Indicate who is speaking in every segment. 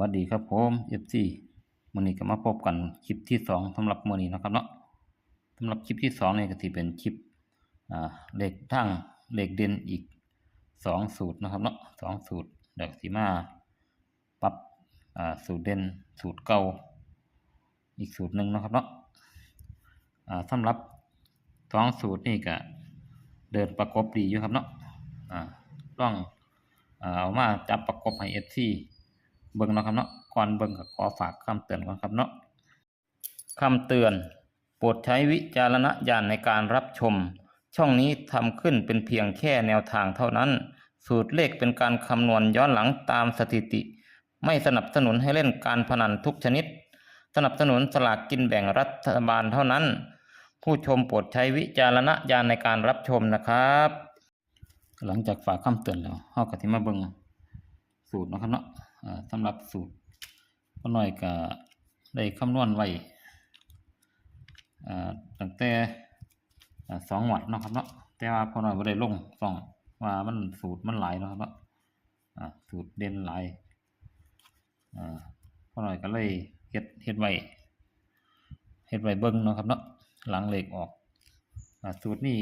Speaker 1: วัสดีครับผม FC มือนี้ก็มาพบกันคลิปที่สองสำหรับมือนี้นะครับเนาะสำหรับคลิปที่สองนี่ก็สิเป็นคลิปอ่าเลขทั้งเลขเด่นอีกสองสูตรนะครับเนาะสองสูตรเดี๋ยวสิมาปรับอ่าสูตรเด่นสูตรเก่าอีกสูตรหนึ่งนะครับเนาะอ่าสำหรับสองสูตรนี่ก็เดินประกบดีอยู่ครับเนาะอ่าต้องเอามาจับประกบให้ FC เบิ่งเนาะครับเนาะก่อนเบิ่งก็ขอฝากคำเตือนก่อนครับเนาะคำเตือนโปรดใช้วิจารณญาณในการรับชม ช่องนี้ทำขึ้นเป็นเพียงแค่แนวทางเท่านั้น สูตรเลขเป็นการคำนวณย้อนหลังตามสถิติ ไม่สนับสนุนให้เล่นการพนันทุกชนิด สนับสนุนสลากกินแบ่งรัฐบาลเท่านั้น ผู้ชมโปรดใช้วิจารณญาณในการรับชมนะครับ หลังจากฝากคำเตือนแล้วเฮาก็สิมาเบิ่งสูตรนะครับเนาะ สำหรับสูตรพ่อน้อยก็ได้คำนวณไว้อ่าตั้งแต่สองหวัดนะครับเนาะแต่ว่าพ่อน้อยบ่ได้ลงสองว่ามันสูตรมันหลายนะครับเนาะสูตรเด่นหลายพ่อน้อยก็เลยเฮ็ดเฮ็ดไว้เฮ็ดไว้เบิ่งนะครับเนาะหลังเลขออกอสูตรนี้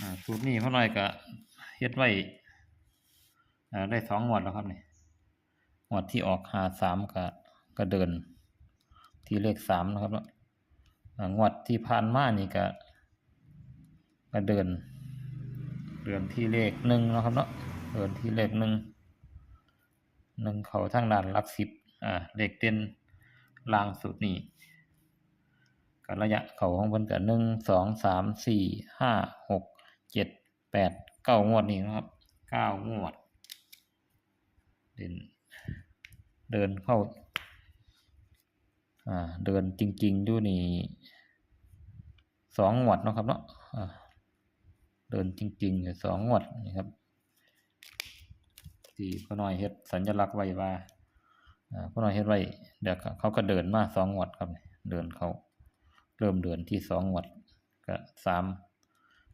Speaker 1: อ่สูตรนี้พ่อน้อยก็เฮ็ดไว้ ได้สองงวดแล้วครับนี่งวดที่ออกหาสามก็ก็เดิน ที่เลขสามนะครับเนาะงวดที่ผ่านมานี่ก็ก็เดิน เดินที่เลขหนึ่งนะครับเนาะเดินที่เลขหนึ่งหนึ่งเขาทางด้านลักสิบอ่าเลขเด่นล่างสุดนี่ก็ระยะเขาของเพิ่นก็หนึ่งสองสามสี่ห้าหกเจ็ดแปดเก้างวดนี่นะครับเก้างวด เดินเดินเข้าอ่าเดินจริงๆอยู่นี่สองงวดเนาะครับเนาะเดินจริงๆอยู่สองงวดนี่ครับที่พ่อน้อยเฮ็ดสัญลักษณ์ไว้ว่าอ่าพ่อน้อยเฮ็ดไว้เดี๋ยวก็เขาก็เดินมาสองงวดครับ เดินเขาเริ่มเดือนที่สองงวดกับสาม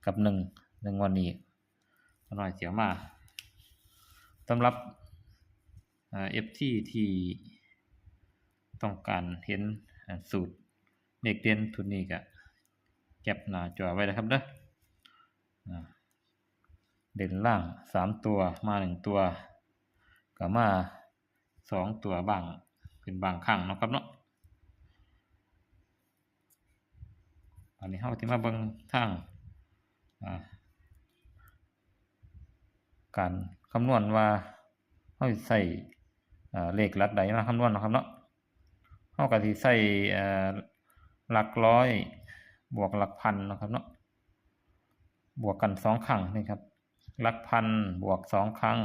Speaker 1: กับหนึ่งหนึ่งวันนี้ก็น้อยเสียมาสำหรับ เอฟที่ที่ต้องการเห็นสูตรเลขเด่นทุนนี้ก็แคปหน้าจอไว้นะครับเด้อเด่นล่างสามตัวมาหนึ่งตัวก็มาสองตัวบ้างเป็นบางครั้งเนาะครับเนาะอันนี้เฮาสิมาเบิ่งทางการคำนวณว่าเฮาใส่ เลขหลักใดมาคำนวณนะครับเนาะเฮาก็สิใส่หลักร้อยบวกหลักพันนะครับเนาะบวกกันสองครั้งนี่ครับหลักพันบวกสองครั้ง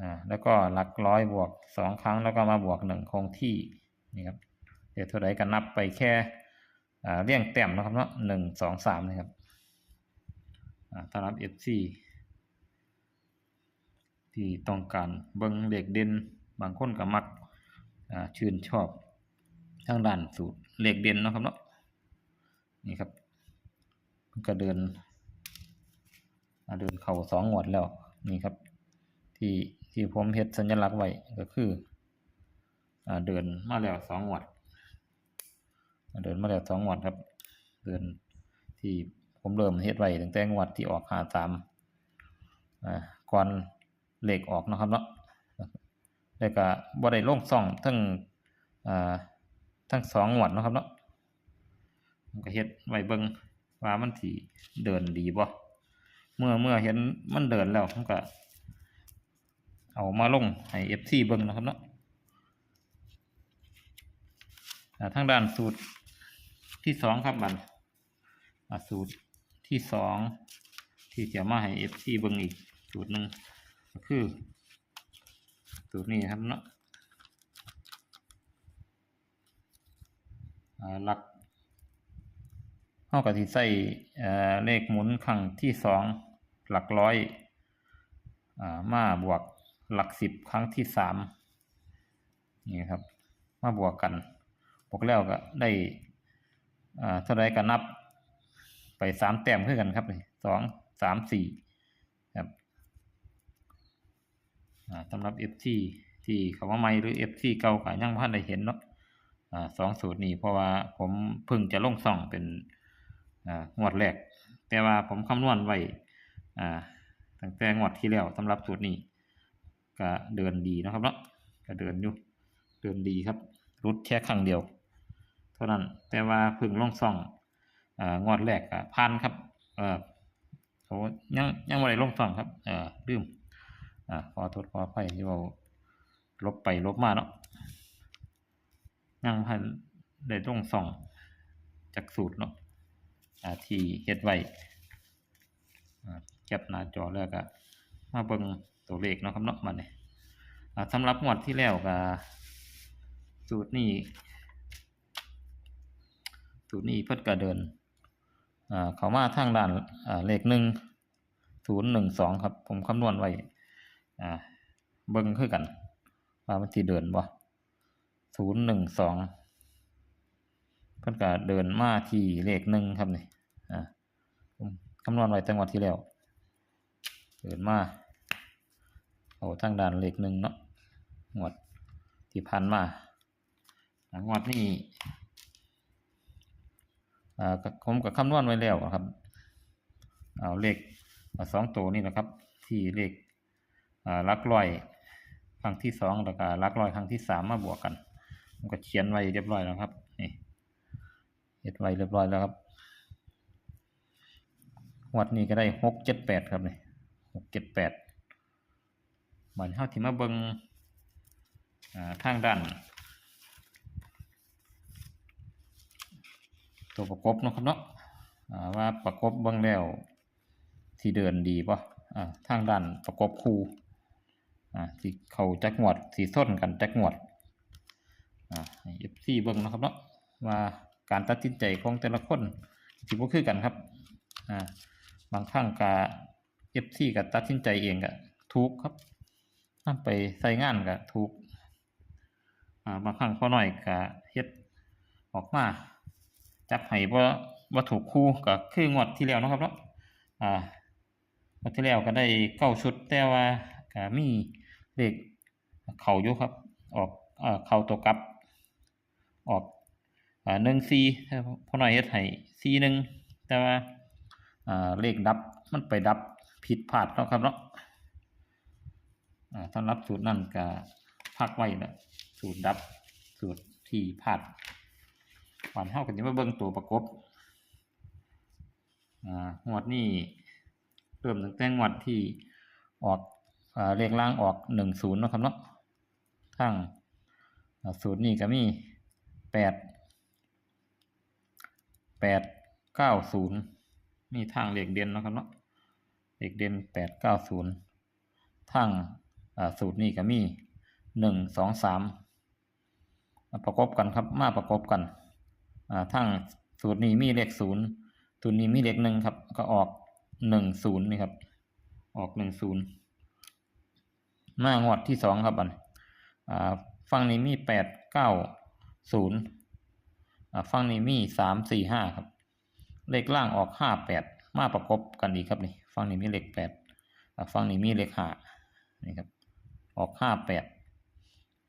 Speaker 1: อ่าแล้วก็หลักร้อยบวกสองครั้งแล้วก็มาบวกหนึ่งคงที่นี่ครับเดี๋ยวเท่าใดก็นับไปแค่เรียงแต้มนะครับเนาะหนึ่งสองสามนะครับสำหรับ FC ที่ต้องการเบิ่งเลขเด่นบางคนก็มักชื่นชอบทางด้านสูตรเลขเด่นเนาะครับเนาะนี่ครับมันก็เดินเดินเข่าสองงวดแล้วนี่ครับ ที่ที่ผมเฮ็ดสัญลักษณ์ไว้ก็คือเดินมาแล้วสองงวดเดินมาแล้วสองงวดครับ เดินที่ผมเริ่มเฮ็ดไว้ตั้งแต่งวดที่ออกหาสามก่อน เหลขออกนะครับเนาะแล้วก็บ่ได้ลงซ่องทั้งทั้งสองงวดนะครับเนาะก็เฮ็ดไว้เบิ่งว่ามันสิเดินดีบ่เมื่อเมื่อเห็นมันเดินแล้วผมก็เอามาลงให้ FC เบิ่งนะครับเนาะทางด้านสูตรที่สองครับบันสูตรที่สองที่จะมาให้ FC เบิ่งอีกสูตรหนึ่ง คือสูตรนี้ครับเนาะหลักเท่ากับที่ใส่เลขหมุนครั้งที่สองหลักร้อยอ่ามาบวกหลักสิบครั้งที่สามนี่ครับ มาบวกกันบวกแล้วก็ได้เท่าไรก็นับไปสามแต้มขึ้นกันครับสองสามสี่ครับ อ่า สำหรับ FC ที่เขามาใหม่หรือ FC เก่าก็ยังบ่ทันได้เห็นเนาะสองสูตรนี้เพราะว่าผมเพิ่งจะลงช่องเป็นงวดแรก แต่ว่าผมคำนวณไว้ตั้งแต่งวดที่แล้วสำหรับสูตรนี้ก็เดินดีนะครับเนาะก็เดินอยู่เดินดีครับรุดแค่ครั้งเดียว เท่านั้นแต่ว่าเพิ่งลงช่องอ่างวดแรกก็ผ่านครับเอ่อเขายังยังบ่ได้ลงช่องครับเออลืม อ่าขอโทษขออภัยที่เราลบไปลบมาเนาะยังพันได้ต้องส่องจากสูตรเนาะอ่าที่เฮ็ดไว้อ่าแคปหน้าจอแล้วก็มาเบิ่งตัวเลขเนาะครับเนาะมาเนี่ยอ่าสำหรับงวดที่แล้วก็สูตรนี้สูตรนี้เพิ่นก็เดินอ่าเขามาทางด้านอ่าเลขหนึ่งศูนย์หนึ่งสองครับ ผมคำนวณไว้ อ่าเบิ่งคือกัน ว่ามันสิเดินบ่ศูนย์หนึ่งสองเพิ่นก็เดินมาที่เลขหนึ่งครับนี่อ่าคำนวณไว้จังหวัดที่แล้ว เดินมาเอาทางด้านเลขหนึ่งเนาะงวดที่ผ่านมาอ่างวดนี้อ่าผมก็คำนวณไว้แล้วครับ เอาเลขสองตัวนี่นะครับ ที่เลข ลักร้อยครั้งที่สองแล้วก็ลักร้อยครั้งที่สามมาบวกกันผมก็เขียนไว้เรียบร้อยแล้วครับนี่เขียนไว้เรียบร้อยแล้วครับงวดนี้ก็ได้หกเจ็ดแปดครับนี่หกเจ็ดแปดบันเท่าที่มาเบิงทางด้านตัวประกบนะครับเนาะว่าประกบเบิ่งแล้วที่เดินดีป่ะทางด้านประกบคู่ อ่าที่เขาจักงวดสีส้นกันจักงวดเอฟซีเบิ่งนะครับเนาะว่าการตัดสินใจของแต่ละคนสิบ่คือกันครับบางครั้งกะเอฟซีก็ตัดสินใจเองก็ถูกครับนำไปใส่งานก็ถูกบางครั้งพอหน่อยก็เฮ็ดออกมาจับให้บ่บ่าถูกคู่ก็คืองวดที่แล้วนะครับเนาะอ่างวดที่แล้วก็ได้เก้าชุดแต่ว่าก็มี เลขเข่าอยู่ครับ ออกเอ่อเขาตัวกลับ ออกหนึ่งซีพอหน่อยเฮ็ดให้ซีหนึ่งแต่ว่าเลขดับมันไปดับผิดพลาดเนาะครับเนาะอ่าสำหรับสูตรนั่นก็พักไว้นะสูตรดับสูตรที่พลาดวันเฮาก็สิมาเบิ่งตัวประกบอ่างวดนี้เริ่มตั้งแต่งวดที่ออก เลขล่างออกหนึ่งศูนย์นะครับเนาะทั้งศูนย์นี่ก็มีแปดแปดเก้าศูนย์มีทางเลขเด่นนะครับเนาะเลขเด่นแปดเก้าศูนย์ทางอ่าสูตรนี่ก็มีหนึ่งสองสามประกบกันครับมาประกบกันอ่าทางสูตรนี้มีเลขศูนย์สูตรนี้มีเลขหนึ่งครับก็ออกหนึ่งศูนย์นี่ครับออกหนึ่งศูนย์ หน้างวดที่สองครับอันอ่าฟังนี้มีแปดเก้าศูนย์อ่าฟังนี้มีสามสี่ห้าครับ เลขล่างออกห้าแปดมาประกบกันอีกครับนี่ฝั่งนี้มีเลขแปดอ่าฟังนี้มีเลขห้านี่ครับออกห้าแปด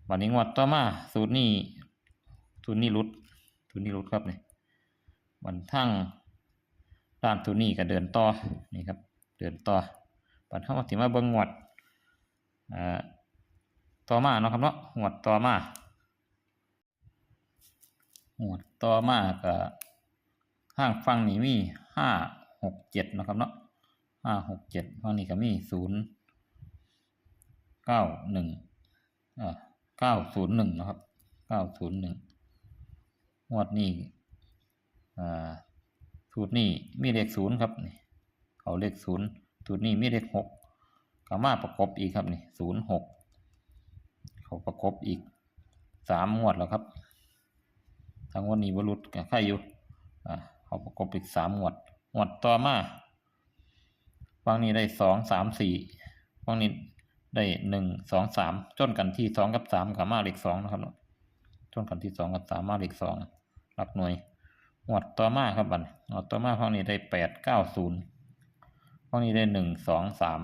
Speaker 1: วันนี้งวดต่อมาสูตรนี้สูตรนี้รุดสูตรนี้รุดครับนี่วันทั้งด้านตัวนี้ก็เดินต่อนี่ครับ เดินต่อปัดเข้ามาถึงมาเบิ้งงวด ต่อมาเนาะครับเนาะงวดต่อมางวดต่อมาก็ข้างฟังนี้มีห้าหกเจ็ดนะครับเนาะห้าหกเจ็ดฝั่งนี้ก็มีศูนย์เก้าหนึ่งอ่าเก้าศูนย์หนึ่งนะครับเก้าศูนย์หนึ่งงวดนี้อ่าสูตรนี้มีเลขศูนย์ครับนี่เขาเลขศูนย์สูตรนี้มีเลขหก ก็มาประกบอีกครับนี่ศูนย์หกเขาประกบอีกสามงวดแล้วครับทางวันนี้บรุษกับใครอยู่อ่าเขาประกบอีกสามงวดงวดต่อมาฝั่งนี้ได้สองสามสี่ฝั่งนี้ได้หนึ่งสองสามจนกันที่สองกับสามกับมาเลขสองนะครับเนาะจนกันที่สองกับสามมาเลขสองหลักหน่วยงวดต่อมาครับบัดงวดต่อมาฝั่งนี้ได้แปดเก้าศูนย์ฝั่งนี้ได้หนึ่งสองสาม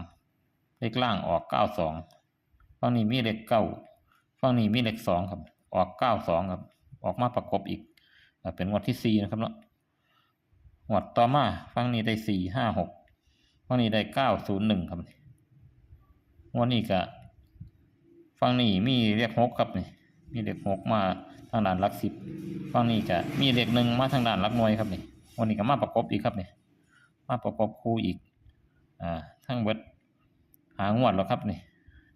Speaker 1: เลขล่างออกเก้าสองฝั่งนี้มีเลขเก้าฝั่งนี้มีเลขสองครับ ออกเก้าสองครับ ออกมาประกบอีกเป็นงวดที่สี่นะครับเนาะงวดต่อมาฝั่งนี้ได้สี่ห้าหกฝั่งนี้ได้เก้าศูนย์หนึ่งครับงวดนี้ก็ฝั่งนี้มีเลขหกครับนี่มีเลขหกมาทางด้านหลักสิบฝั่งนี้ก็มีเลขหนึ่งมาทางด้านหลักหน่วยครับนี่วันนี้ก็มาประกบอีกครับนี่มาประกบคู่อีกอ่าทั้งเบิด หางวดแล้วครับนี่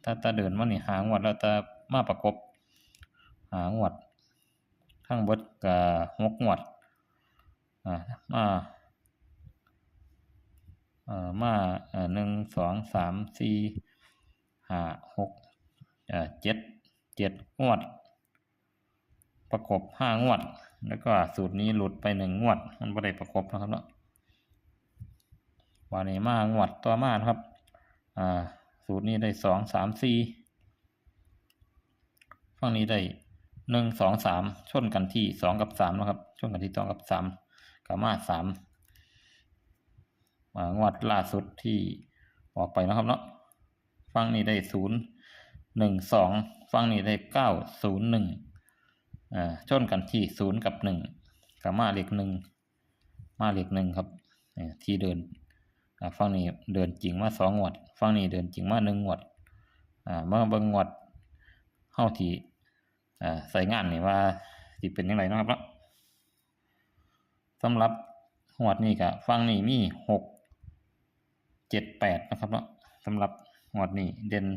Speaker 1: ถ้าตาเดินมานี่หางวดแล้วตามาประกบ หางวด ทั้งเบิดกับหกงวดอ่ามาเอ่อมาเอ่อหนึ่งสองสามสี่ห้าหกเอ่อเจ็ดเจ็ดงวด ประกบห้างวด แล้วก็สูตรนี้หลุดไปหนึ่งงวด มันไม่ได้ประกบนะครับเนาะวันนี้มางวดต่อมานะครับ สูตรนี้ได้สองสามสี่ฝั่งนี้ได้หนึ่งสองสามชนกันที่สองกับสามนะครับชนกันที่สองกับสามกับมาสามงวดล่าสุดที่ออกไปนะครับเนาะฝั่งนี้ได้ศูนย์หนึ่งสองฝั่งนี้ได้เก้าศูนย์หนึ่งอ่าชนกันที่ศูนย์กับหนึ่งกับมาเลขหนึ่งมาเลขหนึ่งครับที่เดิน อ่าฝั่งนี้เดินจริงมาสองงวดฝั่งนี้เดินจริงมาหนึ่งงวดอ่าเมื่อบิ่งงวดเฮาที่อ่าใส่งานนี่ว่าสิเป็นยังไงนะครับเนาะสำหรับงวดนี้ก็ฝั่งนี้มีหกเจ็ดแปดนะครับเนาะสำหรับงวดนี้เด่น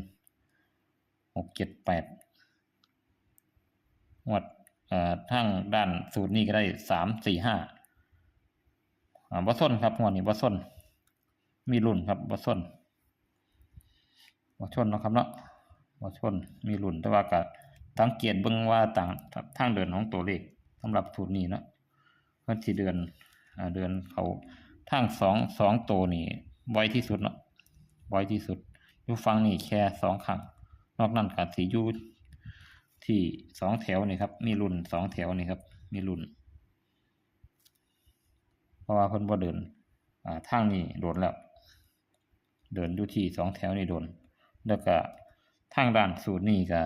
Speaker 1: หกเจ็ดแปดงวดอ่าทางด้านสูตรนี้ก็ได้สามสี่ห้าอ่าบ่ส้นครับงวดนี้บ่ส้น มีรุ่นครับบ่ส้นบ่ชนนะครับเนาะบ่ชนมีรุ่นแต่ว่าก็สังเกตเบิ่งว่าต่างทางเดินของตัวเลขสำหรับสูตรนี้เนาะเพิ่นสิเดินอ่าเดินเขาทางสองสองตัวนี่ไวที่สุดเนาะไวที่สุดอยู่ฝั่งนี้แค่สองครั้งนอกนั้นก็สิอยู่ที่สองแถวนี่ครับมีรุ่นสองแถวนี่ครับมีรุ่น เพราะว่าเพิ่นบ่เดินอ่าทางนี้โดนแล้ว เดินอยู่ที่สองแถวนี่โดน แล้วก็ทางด้านสูตรนี่ก็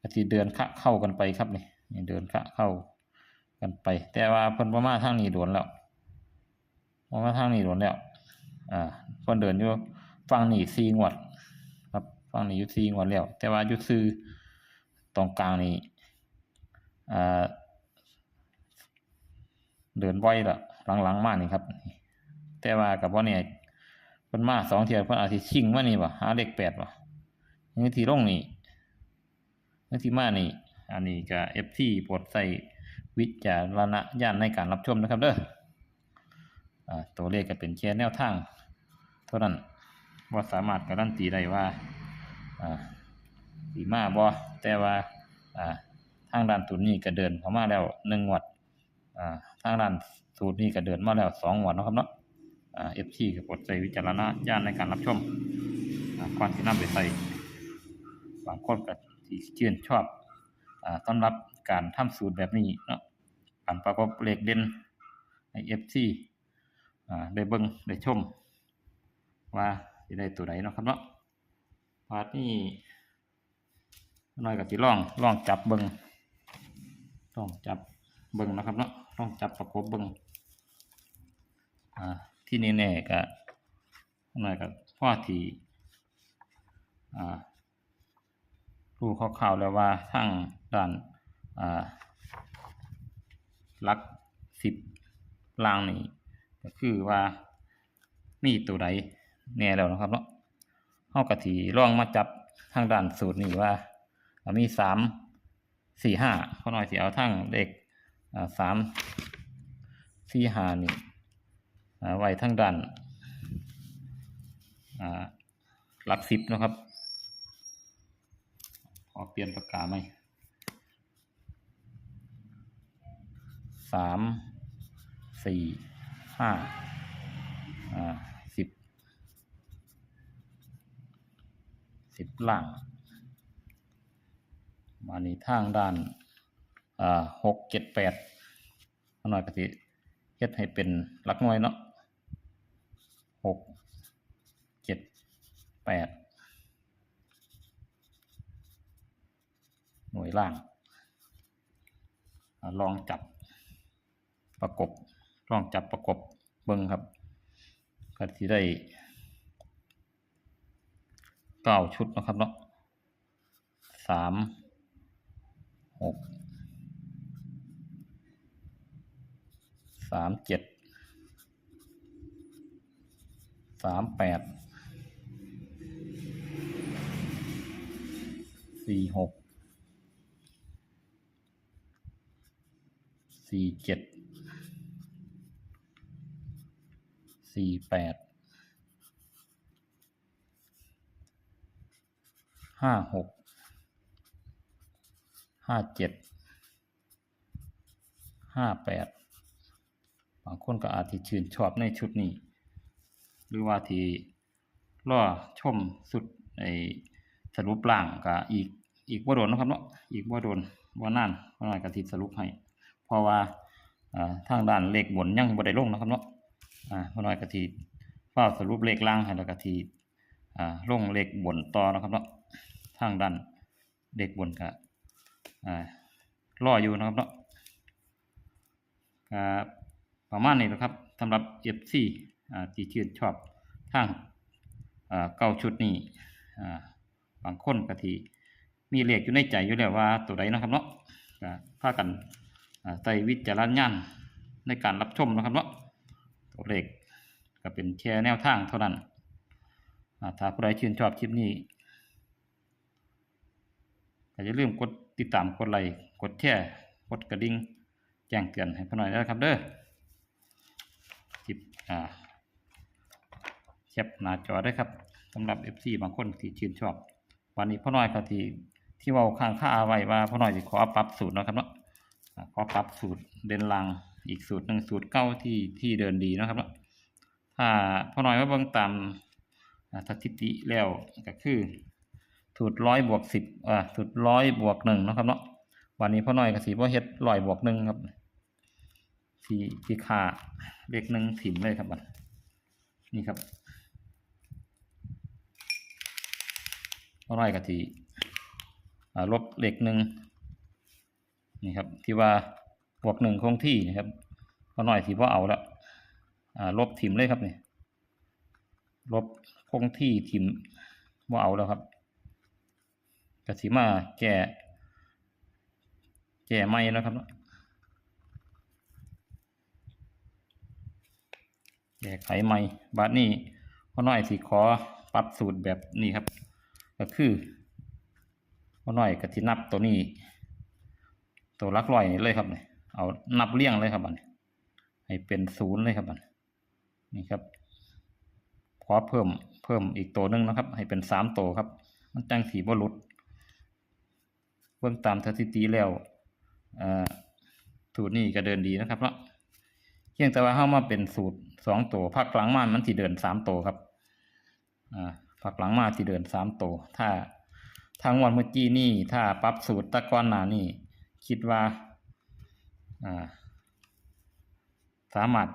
Speaker 1: ก็สิเดินคะเข้ากันไปครับนี่เดินคะเข้ากันไป แต่ว่าเพิ่นบ่มาทางนี้โดนแล้วบ่มาทางนี้โดนแล้ว อ่าเพิ่นเดินอยู่ฝั่งนี้สี่งวด ครับฝั่งนี้อยู่สี่งวดแล้ว แต่ว่าอยู่ซื่อตรงกลางนี่อ่าเดินบ่อยละหลังๆมากนี่ครับ แต่ว่ากับว่าเนี่ย พิ่นมาสองเทียเพิ่นอาจสิชิงมานี่บ่หาเลขแปดบ่นี่ที่ลงนี่นี่ที่มานี่ อันนี้ก็ FT โปรดใส่วิจารณญาณในการรับชมนะครับเด้ออตัวเลขก็เป็นแค่แนวทาง เท่านั้นว่าสามารถการันตีได้ว่าอ่าสีมาบ่แต่ว่าทางด้านตุนนี้ก็เดินเข้ามาแล้วหนึ่งงวดทางด้านสูตรนี้ก็เดินมาแล้วสองงวดนะครับเนาะ เอฟซีก็โปรดใช้วิจารณญาณในการรับชมอ่าก่อนที่นำไปใส่บางคนก็ที่ชื่นชอบอ่าสำหรับการทำสูตรแบบนี้เนาะการประกอบเลขเด่นให้เอฟซีได้เบิ่งได้ชม ว่าสิได้ตัวไหนเนาะครับเนาะพาร์ทนี้น้อยก็สิลองล่องจับเบิ่งล่องจับเบิ่งนะครับเนาะต้องจับประกบเบิ่งอ่า ที่แน่ๆก็หน่อยกับพ่อที่อ่ารู้คร่าวๆแล้วว่าทั้งด้านอ่าหลักสิบล่างนี่ก็คือว่ามีตัวใดแน่แล้วนะครับเนาะเฮากะทีลองมาจับทางด้านสูตรนี่ว่า มีสามสี่ห้าพอหน่อยสิเอาทั้งเลขอ่าสามสี่ห้านี่ ไว้ทั้งด้านหลักสิบนะครับ ขอเปลี่ยนปากกาไหมสามสี่ห้าสิบสิบล่าง มานี่ทางด้านหกเจ็ดแปดหน่อยก็สิเฮ็ดให้เป็นหลักหน่วยเนาะ หกเจ็ดแปดหน่วยล่าง ลองจับประกบ ลองจับประกบเบิ้งครับก็ที่ได้เก้าชุดนะครับเนาะสามหกสามเจ็ด สามแปดสี่หกสี่เจ็ดสี่แปดห้าหกห้าเจ็ดห้าแปดบางคนก็อาจจะชื่นชอบในชุดนี้ หรือว่าที่ล่อชมสุดในสรุปล่างก็อีกอีกว่าโดนนะครับเนาะอีกว่าโดนว่านานว่านานก็ทิสรุปให้เพราะว่าทางด้านเลขบนยังบ่ได้ลงนะครับเนาะอ่าพ่น้อยกะทิฝ้าสรุปเลขล่างให้แล้วกะทิอ่าลงเลขบนต่อนะครับเนาะทางด้านเลขบนก็อ่ารออยู่นะครับเนาะประมาณนี้นะครับสำหรับ FC อ่า ที่ชื่นชอบทางเก้าชุดนี้อ่บางคนกะทิมีเลขอยู่ในใจอยู่แล้วว่าตัวใดนะครับเนาะก็พากันใส่วิจารณญาณในการรับชมนะครับเนาะตัวเลขก็เป็นแค่แนวทางเท่านั้นถ้าผู้ใดชื่นชอบคลิปนี้ก็อย่าลืมกดติดตามกดไลค์กดแชร์กดกระดิ่งแจ้งเตือนให้พ่อหน่อยนะครับเด้อคลิปอ่า แคปหน้าจอได้ครับสำหรับ FC บางคนที่ชื่นชอบ วันนี้พ่อน้อยก็ที่ที่เว่าข้างค่าอาไว้ว่าพ่อน้อยจะขอปรับสูตรนะครับเนาะขอปรับสูตรเด่นลังอีกสูตรหนึ่งสูตรเก้าที่ที่เดินดีนะครับเนาะถ้าพ่อหน่อยว่าเบิ่งตามสถิติแล้วก็คือสูตรร้อยบวกสิบอ่าสูตรร้อยบวกหนึ่งนะครับเนาะวันนี้พ่อหน่อยก็สีว่าเฮ็ดร้อยบวกหนึ่งครับที่ที่ค่าเลขหนึ่งถิ่มเลยครับบัดนี่ครับ พ่อหน่อยก็ทีลบเลขหนึ่งนี่ครับที่ว่าบวกหนึ่งคงที่นะครับพอหน่อยที่ว่าเอาแล้วลบถิ่มเลยครับนี่ลบคงที่ถิ่มว่าเอาแล้วครับกะสิมาแก่แก่ไม่แล้วครับแก้ไขไม่บาทนี้พอหน่อยสิขอปรับสูตรแบบนี้ครับ ก็คือพอหน่อยกะทินับตัวนี้ ตัวลักร้อยนี่เลยครับเนี่ยเอานับเลี่ยงเลยครับบันให้เป็นศูนย์เลยครับบันนี่ครับขอเพิ่มเพิ่มอีกตัวหนึงนะครับ ให้เป็นสามตัวครับ มันจังสีบ่หลุดเบิ่งตามสถิติแล้วอ่าสูตรนี้ก็เดินดีนะครับเนาะเพียงแต่ว่าเข้ามาเป็นสูตรสองตัวภาคหลังมามันที่เดินสามตัวครับอ่า ภาคหลังมาที่เดินสามโต ถ้าทางวันเมื่อกี้นี่ ถ้าปรับสูตรตะก้อนหนานี่ คิดว่าสามารถ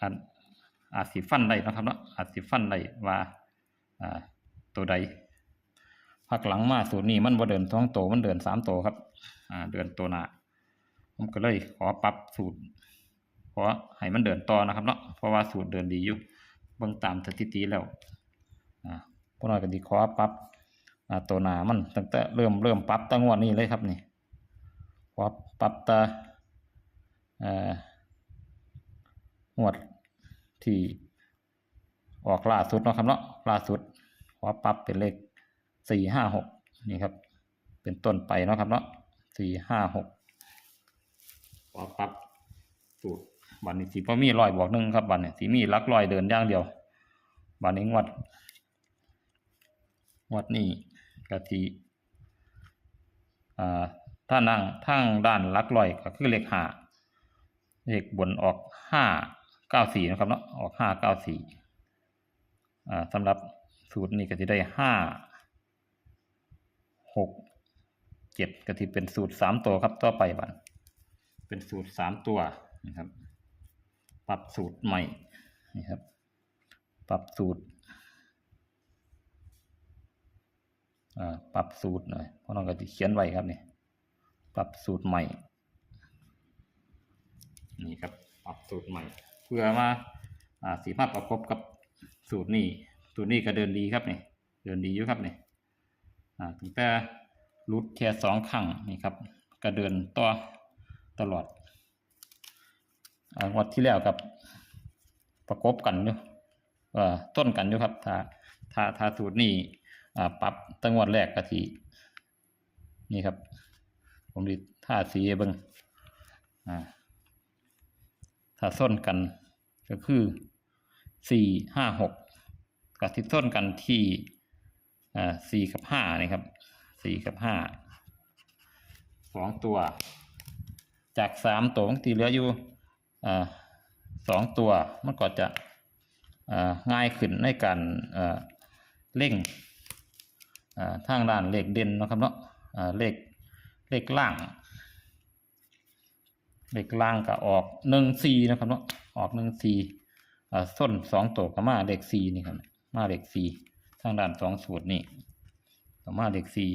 Speaker 1: อาจอาจสิฟันได้นะครับเนาะอาจสิฟันได้ว่าอ่าตัวใดพักหลังมาสูตรนี้มันบ่เดินสองโตมันเดินสามโตครับ อ่า เดินตัวหนาผมก็เลยขอปรับสูตรขอให้มันเดินต่อนะครับเนาะเพราะว่าสูตรเดินดีอยู่เบิ่งตามสถิติแล้วอ่า พวกน้อยก็ดีขอปรับตัวหนามันตั้งแต่เริ่มเริ่มปรับตั้งงวดนี้เลยครับนี่ขอปรับตาเอ่อหวดที่ออกล่าสุดเนาะครับเนาะล่าสุดขอปรับเป็นเลขสี่ห้าหกนี่ครับ เป็นต้นไปเนาะครับเนาะสี่ห้าหกขอปรับสูตรบันนี้สีพ่มีรอยบวกหนึ่งครับบันนี้สีมีลักรอยเดินย่างเดียวบันนี้งวด งวดนี้กะทีอ่าถ้านั่งทางด้านลักร้อยก็คือเลขห้าเลขบนออกห้าเก้าสี่นะครับเนาะออกห้าเก้าสี่สำหรับสูตรนี้ก็จะได้ห้าหกเจ็ดก็ที่เป็นสูตรสามตัวครับต่อไปบันเป็นสูตรสามตัวนะครับ ปรับสูตรใหม่นี่ครับ ปรับสูตร อ่า ปรับสูตรหน่อยเพราะน้องก็จะเขียนไว้ครับนี่ปรับสูตรใหม่ นี่ครับปรับสูตรใหม่ เพื่อมาอ่าสีมาประกบกับสูตรนี้สูตรนี้ก็เดินดีครับนี่เดินดีอยู่ครับนี่อ่าถึงแต่รุดแค่สองครั้งนี่ครับก็เดินต่อตลอดอ่างวดที่แล้วกับประกบกันอยู่อ่อต้นกันอยู่ครับถ้าถ้าถ้าสูตรนี้อ่ ปรับตั้งงวดแรกกะทีนี่ครับ ผมดิท่าสีให้เบิงอ่าถ้าส้นกัน ก็คือสี่ห้าหกกับที่ส้นกันที่อ่าสี่กับห้านี่ครับสี่กับห้าสองตัว จากสามตัวที่เหลืออยู่อ่าสองตัวมันก็จะอ่าง่ายขึ้นในการอ่าเร่ง ทางด้านเลขเด่นนะครับเนาะเลขเลขล่าง เลขล่างก็ออกหนึ่งสี่นะครับเนาะออกหนึ่งสี่ส้นสองตัวก็มาเลขสี่นี่ครับมาเลขสี่ทางด้านสองสูตรนี่ก็มาเลขสี่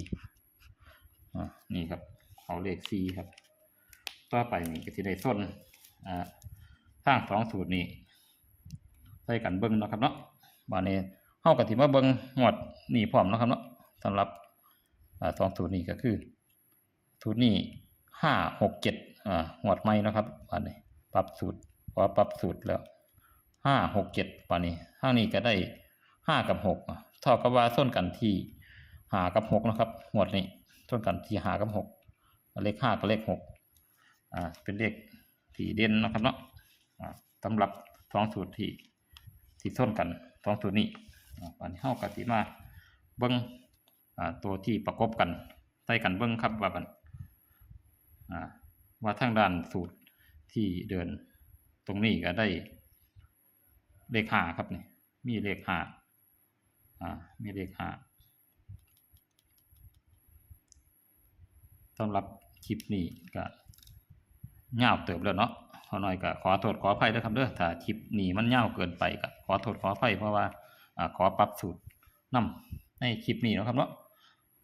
Speaker 1: อ่านี่ครับเอาเลขสี่ครับต่อไปนี่ก็จะได้ส้นอ่าทางสองสูตรนี่ใส่กันเบิ้งนะครับเนาะบานนี้เฮากับที่มาเบิ้งหมดนี่พร้อมนะครับเนาะ สำหรับอ่าสองสูตรนี้ก็คือสูตรนี้ห้าหกเจ็ดอ่าหวดไม่นะครับป่านนี้ปรับสูตรพอปรับสูตรแล้วห้าหกเจ็ดป่านนี้ห้างนี้ก็ได้ห้ากับหกอะเท่ากับว่าส้นกันที่หากับหกนะครับหวดนี้ส้นกันที่หากับหกเลขห้ากับเลขหกอ่าเป็นเลขที่เด่นนะครับเนาะสำหรับสองสูตรที่ที่ส้นกันสองสูตรนี้ป่านนี้เฮากับที่มาเบิ้ง ตัวที่ประกบกันใส่กันเบิ้งครับว่ากันว่าทางด้านสูตรที่เดินตรงนี้ก็ได้เลขห้าครับนี่มีเลขห้าอ่ามีเลขห้าสำหรับคลิปนี้ก็ยาเติบแล้วเนาะขอหน่อยก็ขอโทษขออภัยด้วยครับเด้อถ้าคลิปนี้มันยาเกินไปก็ขอโทษขออภัยเพราะว่าอขอปรับสูตรนำในคลิปนี้นะครับเนาะ